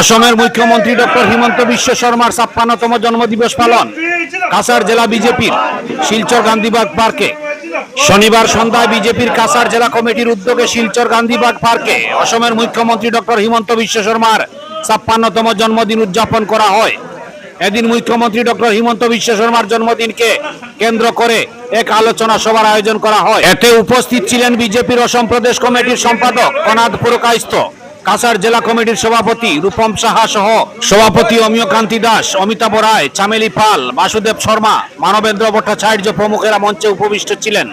অসমের মুখ্যমন্ত্রী ডক্টর হিমন্ত বিশ্ব শর্মার ছাপ্পান্নতম জন্মদিবস পালন। কাছাড় জেলা বিজেপির শিলচর গান্ধীবাগ পার্কে। শনিবার সন্ধ্যায় বিজেপির কাছাড় জেলা কমিটির উদ্যোগে শিলচর গান্ধীবাগ পার্কে অসমের মুখ্যমন্ত্রী ডক্টর হিমন্ত বিশ্ব শর্মার ছাপ্পান্নতম জন্মদিন উদযাপন করা হয়। এদিন মুখ্যমন্ত্রী ডক্টর হিমন্ত বিশ্ব শর্মার জন্মদিনকে কেন্দ্র করে এক আলোচনা সভার আয়োজন করা হয়। এতে উপস্থিত ছিলেন বিজেপির অসম প্রদেশ কমিটির সম্পাদক অনাথ পুরকাইস্ত কাছাড় জেলা কমিটির সভাপতি রূপম সাহা সহ সভাপতি অমিয় কান্তি দাস, অমিতাভ রায়, চামেলি পাল, বাসুদেব শর্মা, মানবেন্দ্র ভট্টাচার্য প্রমুখেরা মঞ্চে উপবিষ্ট ছিলেন।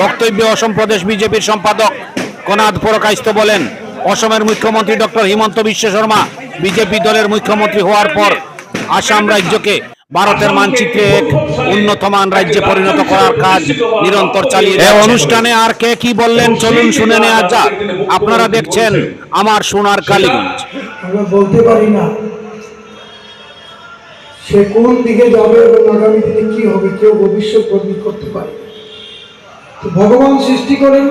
বক্তব্যে অসম প্রদেশ বিজেপির সম্পাদক কনাদ পুরকাইস্ত বলেন, অসমের মুখ্যমন্ত্রী ডক্টর হিমন্ত বিশ্ব শর্মা বিজেপি দলের মুখ্যমন্ত্রী হওয়ার পর আসাম রাজ্যকে ভারতের মানচিত্রে এক উন্নতমান রাজ্যে পরিণত করার কাজ নিরন্তর চালিয়ে এই অনুষ্ঠানে আর কে কি বললেন? চলুন শুনে নেওয়া যাক। আপনারা দেখছেন আমার সোনার কালীগঞ্জ। আমরা বলতে পারি না। সে কোন দিকে যাবে এবং আগামী দিনে কি হবে কেউ ভবিষ্যৎ বদলি করতে পারে তো ভগবান সৃষ্টি করেন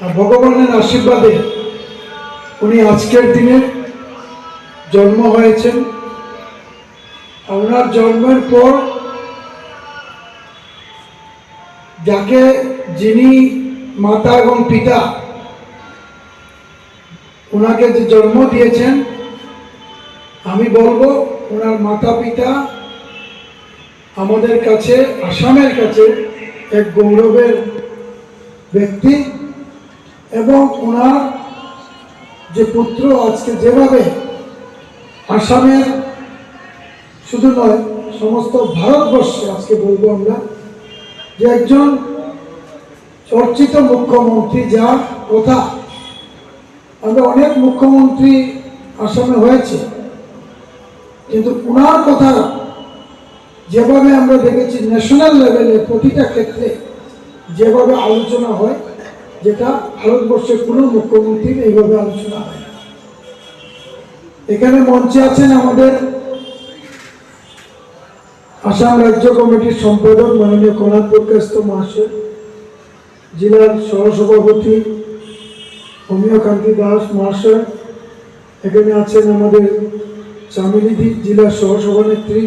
আর ভগবানের আশীর্বাদে উনি আজকের দিনে জন্ম হয়েছেন। ওনার জন্মের পর যাকে যিনি মাতা এবং পিতা, ওনাকে যে জন্ম দিয়েছেন, আমি বলব ওনার মাতা পিতা আমাদের কাছে, আসামের কাছে এক গৌরবের ব্যক্তি এবং ওনার যে পুত্র আজকে যেভাবে আসামের শুধু নয়, সমস্ত ভারতবর্ষে আজকে বলব আমরা যে একজন চর্চিত মুখ্যমন্ত্রী, যার কথা আমরা অনেক মুখ্যমন্ত্রী আসামে হয়েছে, কিন্তু ওনার কথা যেভাবে আমরা দেখেছি ন্যাশনাল লেভেলে প্রতিটা ক্ষেত্রে যেভাবে আলোচনা হয়, যেটা ভারতবর্ষের কোনো মুখ্যমন্ত্রীর এইভাবে আলোচনা হয় এখানে মঞ্চে আছেন আমাদের আসাম রাজ্য কমিটির সম্পাদক মাননীয় কনাথ প্রকাশ মহাশয় জেলার সহসভাপতি অমিয় কান্তি দাস মহাশয় এখানে আছেন আমাদের চামিলিদি জেলার সহসভানেত্রী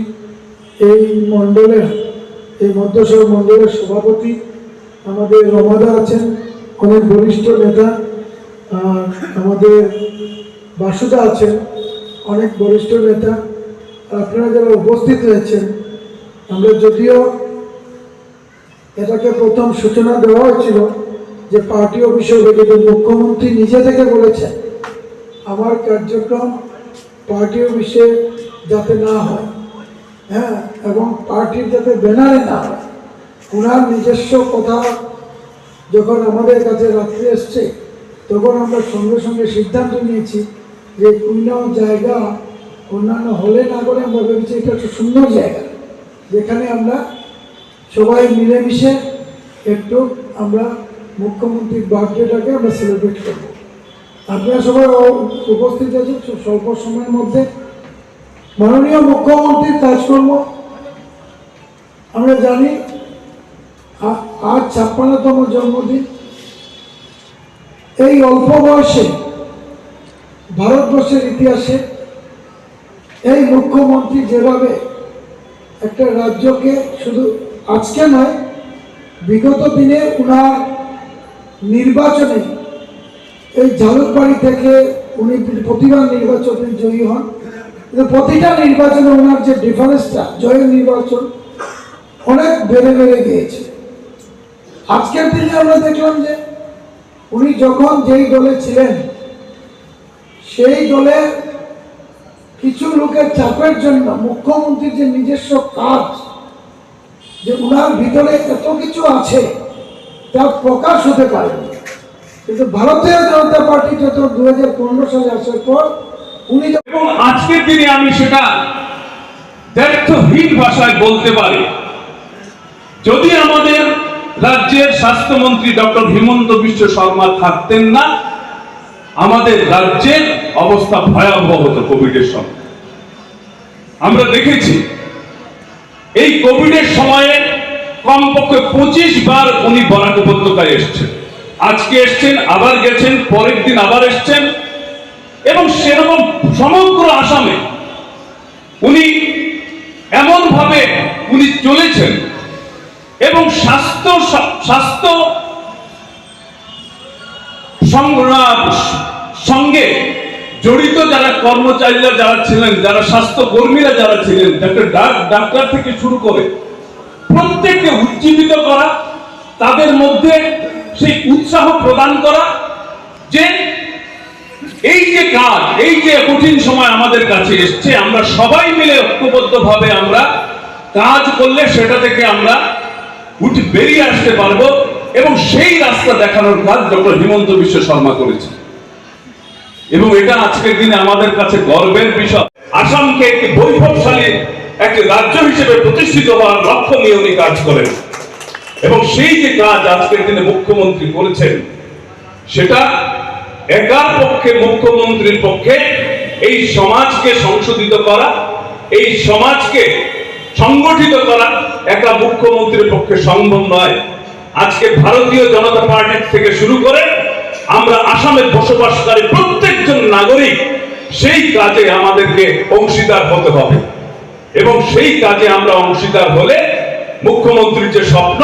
এই মণ্ডলের, এই মধ্যশহর মণ্ডলের সভাপতি আমাদের রমাদা আছেন, অনেক বরিষ্ঠ নেতা আমাদের বাসুদা আছেন, অনেক বরিষ্ঠ নেতা। আপনারা যারা উপস্থিত রয়েছেন আমরা যদিও এটাকে প্রথম সূচনা দেওয়া হয়েছিল যে পার্টি অফিসে মুখ্যমন্ত্রী নিজে থেকে বলেছেন, আমার কার্যক্রম পার্টি অফিসে যাতে না হয় হ্যাঁ এবং পার্টির যাতে ব্যানারে না হয়। ওনার নিজস্ব কথা যখন আমাদের কাছে রাত্রি এসছে, তখন আমরা সঙ্গে সঙ্গে সিদ্ধান্ত নিয়েছি যে কোনো জায়গা অন্যান্য হলে না করে আমরা ভেবেছি এটা একটা সুন্দর জায়গা। যেখানে আমরা সবাই মিলেমিশে একটু আমরা মুখ্যমন্ত্রীর বার্থডেটাকে আমরা সেলিব্রেট করব। আপনারা সবাই উপস্থিত আছেন স্বল্প সময়ের মধ্যে। মাননীয় মুখ্যমন্ত্রীর কাজকর্ম। আমরা জানি আজ ছাপ্পান্নতম জন্মদিন। এই অল্প বয়সে ভারতবর্ষের ইতিহাসে এই মুখ্যমন্ত্রী যেভাবে একটা রাজ্যকে শুধু আজকে নয়, বিগত দিনে উনার নির্বাচনে এই ঝালুকবাড়ি থেকে উনি প্রতিবার নির্বাচনে জয়ী হন। প্রতিটা নির্বাচনে ওনার যে ডিফারেন্সটা, জয়ের নির্বাচন অনেক বেড়ে বেড়ে গিয়েছে। আজকের দিনে আমরা দেখলাম যে উনি যখন যেই দলে ছিলেন, সেই দলে কিছু লোকের চাপের জন্য মুখ্যমন্ত্রীর যে নিজস্ব কাজ, যে উনার ভিতরে এত কিছু আছে, তা প্রকাশ হতে পারে কিন্তু ভারতীয় জনতা পার্টি যত দু হাজার পনেরো সালে আসার পর, উনি যখন আজকের দিনে আমি সেটা ব্যর্থহীন ভাষায় বলতে পারি। যদি আমাদের রাজ্যের স্বাস্থ্যমন্ত্রী ডক্টর হিমন্ত বিশ্ব শর্মা থাকতেন না আমাদের রাজ্যের অবস্থা ভয়াবহ হতো কোভিডের সময়। আমরা দেখেছি, এই কোভিডের সময়ে কমপক্ষে পঁচিশ বার উনি বরাক উপত্যকায় এসছেন। আজকে এসছেন, আবার গেছেন, পরের দিন আবার এসছেন। এবং সেরকম সমগ্র আসামে উনি এমন ভাবে উনি চলেছেন এবং স্বাস্থ্য স্বাস্থ্য সংগ্রাম সঙ্গে জড়িত যারা কর্মচারীরা যারা ছিলেন, যারা স্বাস্থ্য কর্মীরা যারা ছিলেন, ডাক্তার ডাক্তার থেকে শুরু করে প্রত্যেককে উজ্জীবিত করা, তাদের মধ্যে সেই উৎসাহ প্রদান করা, যে এই যে কাজ, এই যে কঠিন সময় আমাদের কাছে এসছে, আমরা সবাই মিলে ঐক্যবদ্ধ ভাবে আমরা কাজ করলে সেটা থেকে আমরা বেরিয়ে আসতে পারব। এবং সেই রাস্তা দেখানোর কাজ ডক্টর হিমন্ত বিশ্ব শর্মা করেছে। এবং এটা আজকের দিনে আমাদের কাছে গর্বের বিষয়। আসামকে একটি বৈভবশালী একটি রাজ্য হিসেবে প্রতিষ্ঠিত হওয়ার লক্ষ্য নিয়ে উনি কাজ করেন। এবং সেই যে কাজ আজকের দিনে মুখ্যমন্ত্রী করেছেন, সেটা একার পক্ষে মুখ্যমন্ত্রীর পক্ষে এই সমাজকে সংশোধিত করা, এই সমাজকে সংগঠিত করা একা মুখ্যমন্ত্রীর পক্ষে সম্ভব নয়। আজকে ভারতীয় জনতা পার্টি থেকে শুরু করে আমরা আসামে বসবাসকারী প্রত্যেকজন নাগরিক, সেই কাজে আমাদেরকে অংশীদার হতে হবে। এবং সেই কাজে আমরা অংশীদার হলে মুখ্যমন্ত্রীর যে স্বপ্ন,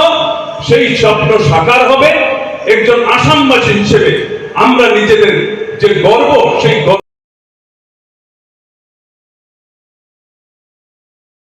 সেই স্বপ্ন সাকার হবে। একজন আসামবাসী হিসেবে আমরা নিজেদের যে গর্ব, সেই গর্ব